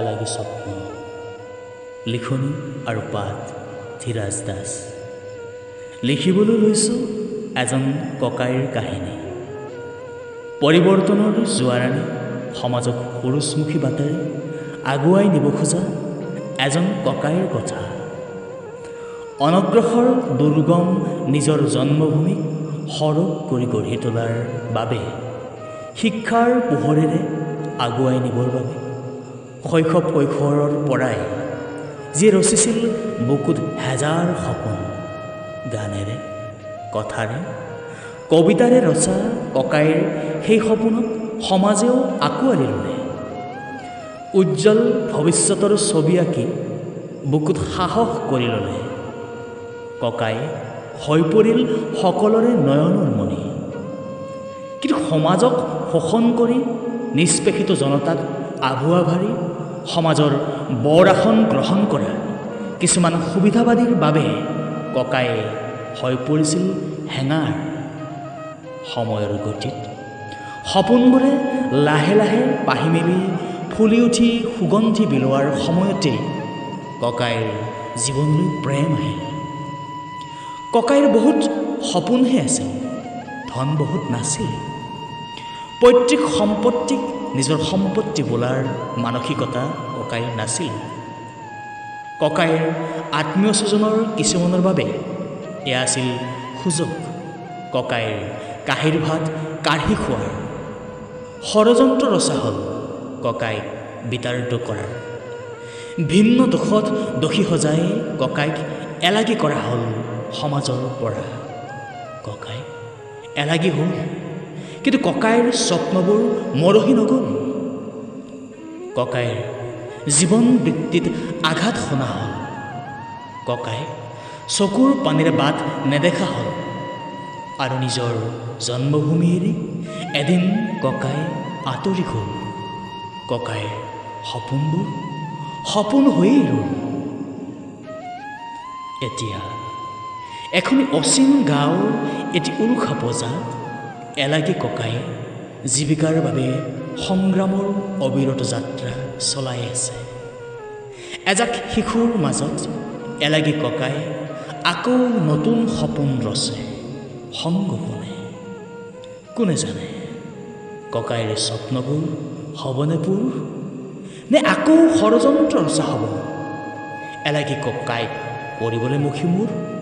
এলাগী স্বপ্ন। লিখনি আৰু পাঠ ধীৰাজ দাস। লিখিবলৈ লৈছোঁ এজন ককাইৰ কাহিনী। পৰিৱৰ্তনৰ জোৱাৰাণী সমাজক সুৰুচমুখী বাটেৰে আগুৱাই নিব খোজা এজন ককাইৰ কথা। অনগ্ৰসৰ দুৰ্গম নিজৰ জন্মভূমিক সৰগ কৰি গঢ়ি তোলাৰ বাবে শিক্ষাৰ পোহৰেৰে আগুৱাই নিবৰ বাবে শৈশৱ কৈশোৰৰ পৰাই যিয়ে ৰচিছিল বুকুত হেজাৰ সপোন। গানেৰে কথাৰে কবিতাৰে ৰচা ককাইৰ সেই সপোনক সমাজেও আঁকোৱালি ল'লে। উজ্জ্বল ভৱিষ্যতৰ ছবি আঁকি বুকুত সাহস কৰি ল'লে। ককাই হৈ পৰিল সকলোৰে নয়নৰ মণি। কিন্তু সমাজক শোষণ কৰি নিষ্পেষিত জনতাক আভুৱা ভাৰি সমাজৰ বৰ আসন গ্ৰহণ কৰা। কিছুমান সুবিধাবাদীৰ বাবে ককায়ে হৈ পৰিছিল হেঙাৰ। সময়ৰ গতিত সপোনবোৰে লাহে লাহে পাহি মেলি ফুলি উঠি সুগন্ধি বিলোৱাৰ সময়তে ককাইৰ জীৱনলৈ প্ৰেম আহিল ককাইৰ বহুত সপোনহে আছিল ধন বহুত নাছিল। পৈতৃক সম্পত্তিক নিজৰ সম্পত্তি বোলাৰ মানসিকতা ককাইৰ নাছিল। ককাইৰ আত্মীয় স্বজনৰ কিছুমানৰ বাবে এয়া আছিল সুযোগ। ককাইৰ কাঁহীৰ ভাত কাঢ়ি খোৱাৰ। ষড়যন্ত্ৰ ৰচা হ'ল ককাইক বিতাড়িত কৰাৰ। ভিন্ন দোষত দোষী সজাই ককাইক এলাগী কৰা হ'ল সমাজৰ পৰা। ককাই এলাগী হ'ল কিন্তু ককাইৰ স্বপ্নবোৰ মৰহি নগ'ল। ককাইৰ জীৱন বৃত্তিত আঘাত শুনা হ'ল। ককাই চকুৰ পানীৰে বাট নেদেখা হ'ল। আৰু নিজৰ জন্মভূমি এৰি এদিন ককাই আঁতৰি গ'ল। ককাইৰ সপোনবোৰ সপোন হৈয়ে ৰ'ল। এতিয়া এখন অচিন গাঁৱৰ এটি উৰুষা বজাত এলাগী ককাই জীৱিকাৰ বাবে সংগ্ৰামৰ অবিৰত যাত্ৰা চলাই আছে। এজাক শিশুৰ মাজত এলাগী ককাই আকৌ নতুন সপোন ৰচে সংগ কোনে কোনে জানে ককাইৰ স্বপ্নবোৰ হ'বনে পূৰ? নে আকৌ ষড়যন্ত্ৰ ৰচা হ'ব? এলাগী ককাইক কৰিবলৈ মুখি মোৰ?